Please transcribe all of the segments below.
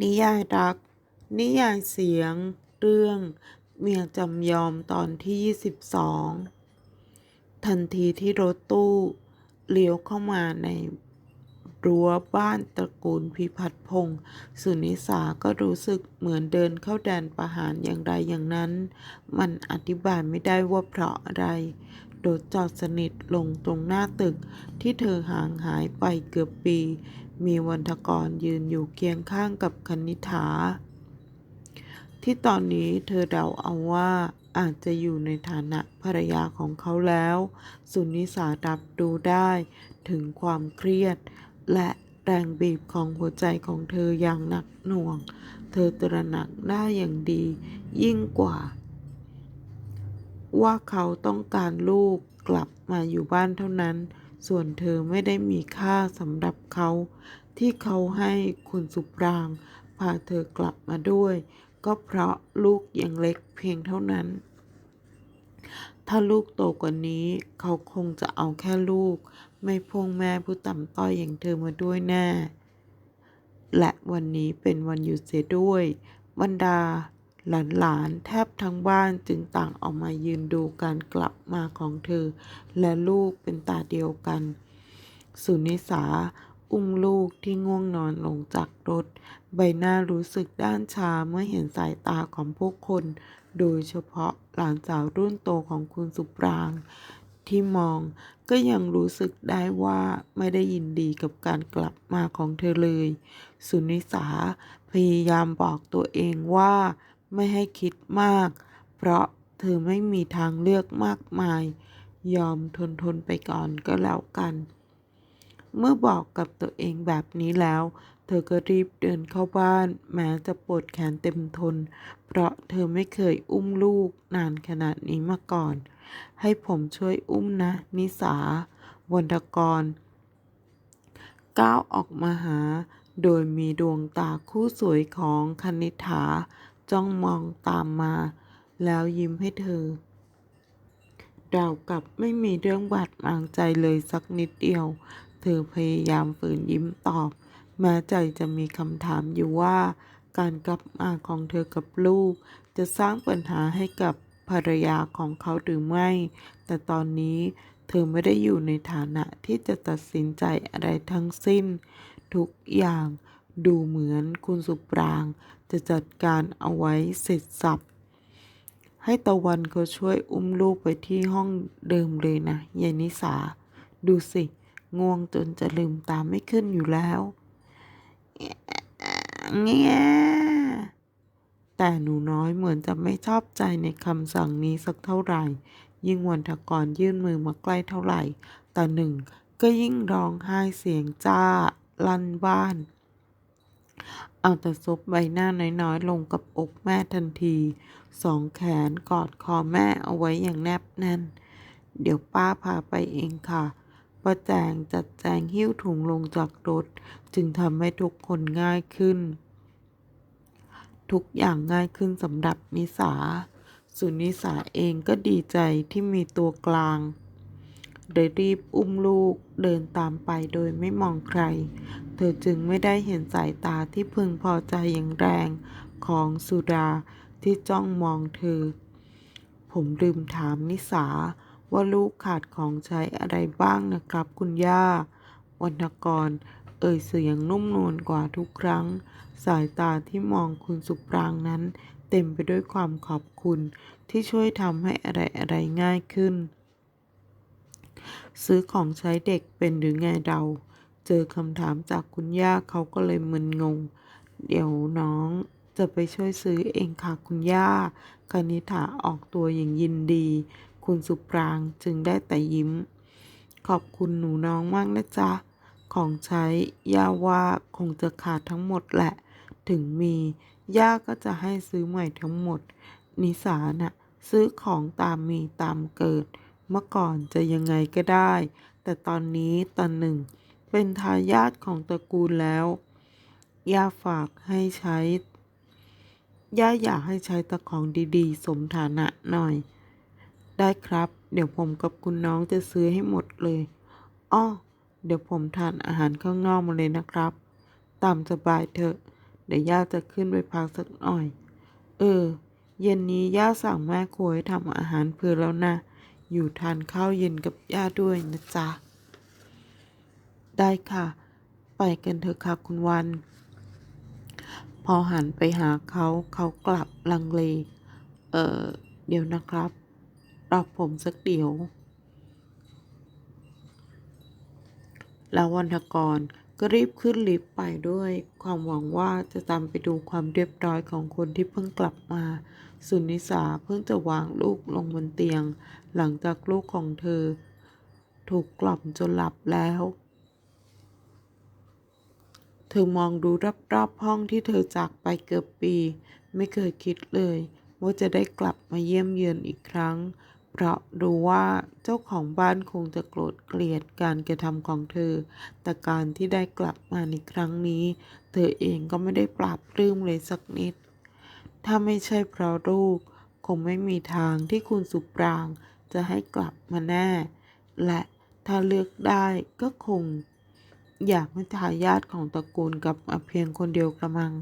นิยายรัก นิยายเสียง เรื่อง เมียจำยอมตอนที่ 22 ทันทีที่รถตู้เลี้ยวเข้ามาในรั้วบ้านตระกูลพิพัฒพงศ์สุนิสาก็รู้สึกเหมือนเดินเข้าแดนประหารอย่างไรอย่างนั้น มันอธิบายไม่ได้ว่าเพราะอะไรรถจอดสนิทลงตรงหน้าตึกที่เธอห่างหายไปเกือบปี มีวันทกรยืนอยู่เคียงข้างกับคณิษฐาที่ตอนนี้เธอเดาเอาว่าอาจจะอยู่ในฐานะภรรยาของเขาแล้ว สุนิสารับดูได้ถึงความเครียด และแรงบีบของหัวใจของเธออย่างหนักหน่วง เธอตระหนักได้อย่างดี ยิ่งกว่า ว่าเขาต้องการลูกกลับมาอยู่บ้านเท่านั้น ส่วนเธอไม่ได้มีค่าสำหรับเขา ที่เขาให้คุณสุปราง พาเธอกลับมาด้วย ก็เพราะลูกยังเล็กเพียงเท่านั้น ถ้าลูกโตกว่านี้ เขาคงจะเอาแค่ลูก ไม่พงแม่ผู้ต่ำต้อยอย่างเธอมาด้วยแน่และวันนี้เป็นวันหยุดเสียด้วยบรรดา หลานๆ แทบทั้งบ้านจึงต่างออกมายืนดูการกลับมาของเธอ และลูกเป็นตาเดียวกัน สุนิสาอุ้มลูกที่ง่วงนอนลงจากรถ ใบหน้ารู้สึกด้านชาเมื่อเห็นสายตาของผู้คน โดยเฉพาะหลานสาวรุ่นโตของคุณสุปราง ที่มองก็ยังรู้สึกได้ว่าไม่ได้ยินดีกับการกลับมาของเธอเลย สุนิสาพยายามบอกตัวเองว่า ไม่ให้คิดมาก เพราะเธอไม่มีทางเลือกมากมาย ยอมทนทนไปก่อนก็แล้วกัน เมื่อบอกกับตัวเองแบบนี้แล้ว เธอก็รีบเดินเข้าบ้าน แม้จะปวดแขนเต็มทน เพราะเธอไม่เคยอุ้มลูกนานขนาดนี้มาก่อน ให้ผมช่วยอุ้มนะ นิสาวันทกรก้าวออกมาหา โดยมีดวงตาคู่สวยของคณิษฐา จ้องมองตามมา แล้วยิ้มให้เธอราวกับไม่มีเรื่องบาดหมางใจเลยสักนิดเดียว เธอพยายามฝืนยิ้มตอบ แม้ใจจะมีคำถามอยู่ว่า การกลับมาของเธอกับลูก จะสร้างปัญหาให้กับภรรยาของเขาหรือไม่ แต่ตอนนี้เธอไม่ได้อยู่ในฐานะที่จะตัดสินใจอะไรทั้งสิ้น ทุกอย่าง ดูเหมือนคุณสุปรางจะจัดการเอาไว้เสร็จสับ ให้ตะวันเขาช่วยอุ้มลูกไปที่ห้องเดิมเลยนะยายนิสา ดูสิ ง่วงจนจะลืมตาไม่ขึ้นอยู่แล้วเงี้ยแต่หนูน้อยเหมือนจะไม่ชอบใจในคำสั่งนี้สักเท่าไหร่ ยิ่งวันทกรยื่นมือมาใกล้เท่าไหร่ แต่หนึ่งก็ยิ่งร้องไห้เสียงจ้าลั่นบ้าน เอาแต่ซบใบหน้าน้อยๆ ลงกับอกแม่ทันที สองแขนกอดคอแม่เอาไว้อย่างแนบแน่น เดี๋ยวป้าพาไปเองค่ะป้าแจงจัดแจงหิ้วถุงลงจากรถ จึงทำให้ทุกคนง่ายขึ้น ทุกอย่างง่ายขึ้นสำหรับนิสาสุนิสาเองก็ดีใจที่มีตัวกลาง เลยรีบอุ้มลูกเดินตามไปโดยไม่มองใคร เธอจึงไม่ได้เห็นสายตาที่พึงพอใจอย่างแรงของสุดาที่จ้องมองเธอ ผมลืมถามนิสาว่าลูกขาดของใช้อะไรบ้างนะครับคุณย่า วรรณกร เอ่ยเสียงนุ่มนวลกว่าทุกครั้ง สายตาที่มองคุณสุปรางนั้น เต็มไปด้วยความขอบคุณที่ช่วยทำให้อะไรอะไรง่ายขึ้น ซื้อของใช้เด็กเป็นหรือไงเราเจอคำถามจากคุณย่าเขาก็เลยมึนงง เดี๋ยวน้องจะไปช่วยซื้อเองค่ะคุณย่าคณิษฐาออกตัวอย่างยินดี คุณสุปรางจึงได้แต่ยิ้ม ขอบคุณหนูน้องมากนะจ๊ะ ของใช้ย่าว่าคงจะขาดทั้งหมดแหละ ถึงมี ย่าก็จะให้ซื้อใหม่ทั้งหมด นิสาน่ะซื้อของตามมีตามเกิด เมื่อก่อนจะยังไงก็ได้ แต่ตอนนี้ตอนหนึ่ง เป็นทายาทของตระกูลแล้ว ย่าฝากให้ใช้ ย่าอยากให้ใช้ตะของดีๆ สมฐานะหน่อย ได้ครับ เดี๋ยวผมกับคุณน้องจะซื้อให้หมดเลยอ้อเดี๋ยวผมทานอาหารข้างนอกมาเลยนะครับ ตามสบายเถอะ เดี๋ยวย่าจะขึ้นไปพักสักหน่อย เออ เย็นนี้ย่าสั่งแม่ครัวให้ทำอาหารเพื่อแล้วนะ อยู่ทานข้าวเย็นกับย่าด้วยนะจ๊ะ ได้ค่ะ ไปกันเถอะค่ะคุณวัน พอหันไปหาเขาเขากลับลังเล เออเดี๋ยวนะครับ รอผมสักเดี๋ยว แล้ววันทกรก็รีบขึ้นลิฟต์ไปด้วยความหวังว่าจะตามไปดูความเรียบร้อยของคนที่เพิ่งกลับมา สุนิสาเพิ่งจะวางลูกลงบนเตียง หลังจากลูกของเธอ ถูกกล่อมจนหลับแล้ว เธอมองดูรอบๆห้องที่เธอจากไปเกือบปี ไม่เคยคิดเลย ว่าจะได้กลับมาเยี่ยมเยือนอีกครั้ง เพราะรู้ว่าเจ้าของบ้านคงจะโกรธเกลียดการกระทำของเธอ แต่การที่ได้กลับมาในครั้งนี้ เธอเองก็ไม่ได้ปราบปลื้มเลยสักนิด ถ้าไม่ใช่เพราะลูก คงไม่มีทางที่คุณสุปรางจะให้กลับมาแน่ และถ้าเลือกได้ก็คง อยากให้ทายาทของตระกูลกลับมาเพียงคนเดียวกระมัง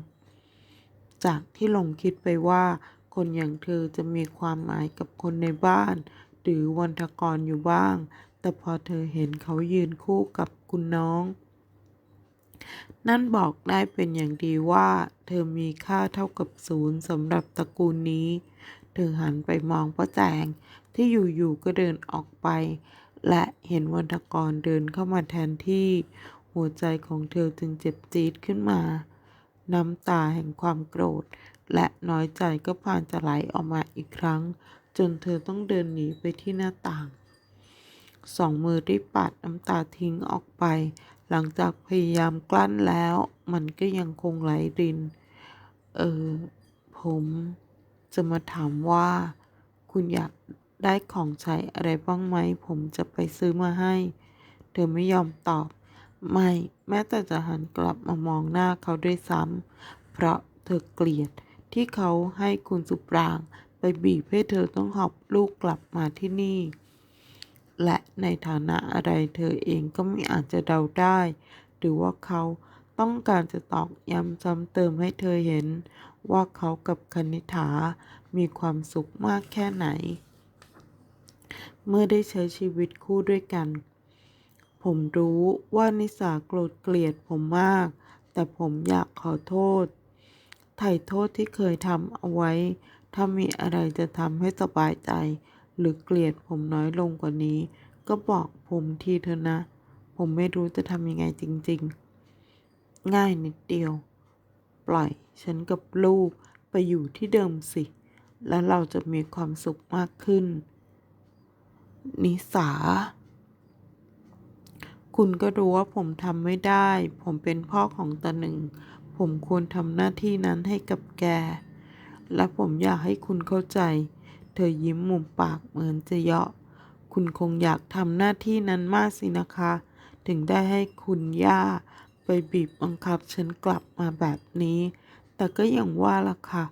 จากที่หลงคิดไปว่าคนอย่างเธอจะมีความหมายกับคนในบ้าน หรือวันทกรอยู่บ้าง แต่พอเธอเห็นเขายืนคู่กับคุณน้อง นั่นบอกได้เป็นอย่างดีว่า เธอมีค่าเท่ากับศูนย์สำหรับตระกูลนี้ เธอหันไปมองป้าแจงที่อยู่ๆก็เดินออกไป และเห็นวันทกรเดินเข้ามาแทนที่ หัวใจของเธอจึงเจ็บจี๊ดขึ้นมา น้ำตาแห่งความโกรธ และน้อยใจก็ผ่านจะไหลออกมาอีกครั้ง จนเธอต้องเดินหนีไปที่หน้าต่าง สองมือได้ปัดน้ำตาทิ้งออกไป หลังจากพยายามกลั้นแล้ว มันก็ยังคงไหลริน เออ ผมจะมาถามว่า คุณอยากได้ของใช้อะไรบ้างไหม ผมจะไปซื้อมาให้ เธอไม่ยอมตอบ ไม่ แม้แต่จะหันกลับมามองหน้าเขาด้วยซ้ำ เพราะเธอเกลียดที่เขาให้คุณสุปราง ไปบีบให้เธอต้องหอบลูกกลับมาที่นี่ และในฐานะอะไรเธอเองก็ไม่อาจจะเดาได้ หรือว่าเขาต้องการจะตอกย้ำซ้ำเติมให้เธอเห็น ว่าเขากับคณิ t ามีความสุขมากแค่ไหน เมื่อได้ใช้ชีวิตคู่ด้วยกัน ผมรู้ว่านิสาโกรธเกลียดผมมาก แต่ผมอยากขอโทษ ไถ่โทษที่เคยทำเอาไว้ ถ้ามีอะไรจะทำให้สบายใจ หรือเกลียดผมน้อยลงกว่านี้ ก็บอกผมทีเถอะนะ ผมไม่รู้จะทำยังไงจริง ๆ ง่ายนิดเดียว ปล่อยฉันกับลูกไปอยู่ที่เดิมสิ แล้วเราจะมีความสุขมากขึ้น นิสา คุณก็รู้ว่าผมทำไม่ได้ ผมเป็นพ่อของตาหนึ่ง ผมควรทำหน้าที่นั้นให้กับแก และผมอยากให้คุณเข้าใจ เธอยิ้มมุมปากเหมือนจะเยาะ คุณคงอยากทำหน้าที่นั้นมากสินะคะ ถึงได้ให้คุณย่า ไปบีบบังคับฉันกลับมาแบบนี้ แต่ก็อย่างว่าล่ะค่ะ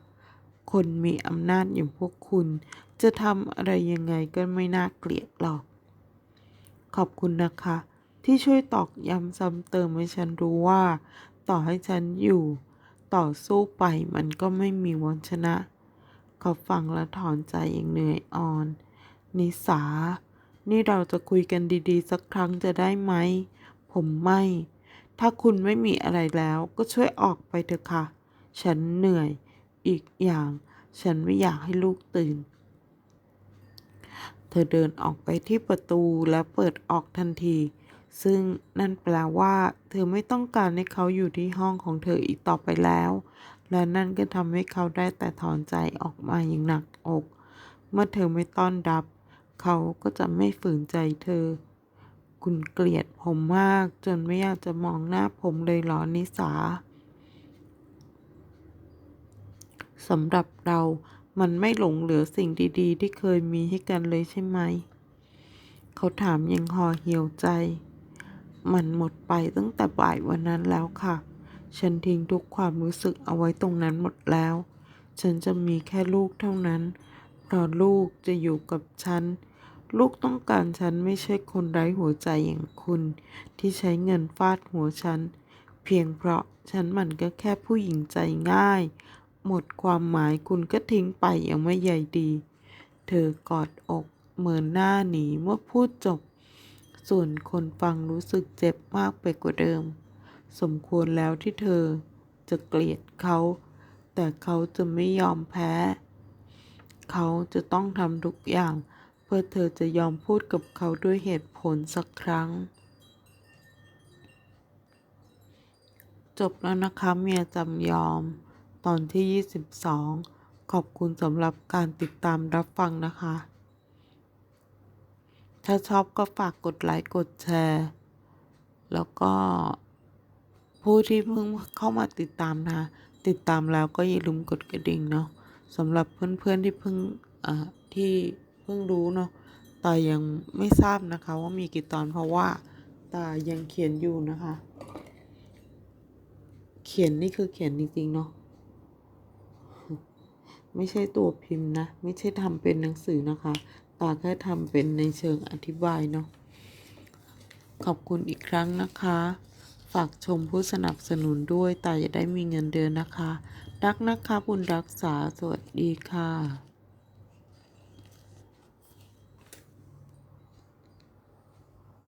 คนมีอำนาจอย่างพวกคุณ จะทำอะไรยังไงก็ไม่น่าเกลียดหรอก ขอบคุณนะคะ ที่ช่วยตอกย้ำซ้ำเติมให้ฉันรู้ว่า ต่อให้ฉันอยู่ ต่อสู้ไปมันก็ไม่มีวันชนะ เขาฟังและถอนใจอย่างเหนื่อยอ่อน นิสา นี่เราจะคุยกันดีๆ สักครั้งจะได้ไหม ผมไม่ ถ้าคุณไม่มีอะไรแล้วก็ช่วยออกไปเถอะค่ะ ฉันเหนื่อย อีกอย่าง ฉันไม่อยากให้ลูกตื่น เธอเดินออกไปที่ประตูและเปิดออกทันที ซึ่งนั่นแปลว่า เธอไม่ต้องการให้เขาอยู่ที่ห้องของเธออีกต่อไปแล้ว และนั่นก็ทำให้เขาได้แต่ถอนใจออกมาอย่างหนักอก เมื่อเธอไม่ต้อนรับ เขาก็จะไม่ฝืนใจเธอ คุณเกลียดผมมากจนไม่อยากจะมองหน้าผมเลยเหรอนิสาสำหรับเรามันไม่หลงเหลือสิ่งดีๆ ที่เคยมีให้กันเลยใช่ไหม เขาถามยังห่อเหี่ยวใจ มันหมดไปตั้งแต่บ่ายวันนั้นแล้วค่ะ ฉันทิ้งทุกความรู้สึกเอาไว้ตรงนั้นหมดแล้ว ฉันจะมีแค่ลูกเท่านั้น เพราะลูกจะอยู่กับฉัน ลูกต้องการฉันไม่ใช่คนไร้หัวใจอย่างคุณ ที่ใช้เงินฟาดหัวฉัน เพียงเพราะฉันมันก็แค่ผู้หญิงใจง่าย หมดความหมายคุณก็ทิ้งไปอย่างไม่ใยดี เธอกอดอกเหมือนหน้าหนีเมื่อพูดจบ ส่วนคนฟังรู้สึกเจ็บมากไปกว่าเดิม สมควรแล้วที่เธอจะเกลียดเขา แต่เขาจะไม่ยอมแพ้ เขาจะต้องทำทุกอย่าง เพื่อเธอจะยอมพูดกับเขาด้วยเหตุผลสักครั้ง จบแล้วนะคะเมียจำยอม ตอนที่ 22 ขอบคุณสำหรับการติดตามรับฟังนะคะ ถ้าชอบก็ฝากกดไลค์กดแชร์ แล้วก็ ผู้ที่เพิ่งเข้ามาติดตามนะคะติดตามแล้วก็อย่าลืมกดกระดิ่งเนาะสำหรับเพื่อนๆที่เพิ่งอ่าที่เพิ่งรู้เนาะแต่ยังไม่ทราบนะคะ ว่ามีกี่ตอนเพราะว่าตายังเขียนอยู่นะคะ เขียนนี่คือเขียนจริงๆเนาะไม่ใช่ตัวพิมพ์นะ ไม่ใช่ทำเป็นหนังสือนะคะ ตาแค่ทำเป็นในเชิงอธิบายเนาะขอบคุณอีกครั้งนะคะ ฝากชมผู้สนับสนุนด้วยแตาจะได้มีเงินเดือนนะคะ รักนะคะบุญรักษา สวัสดีค่ะ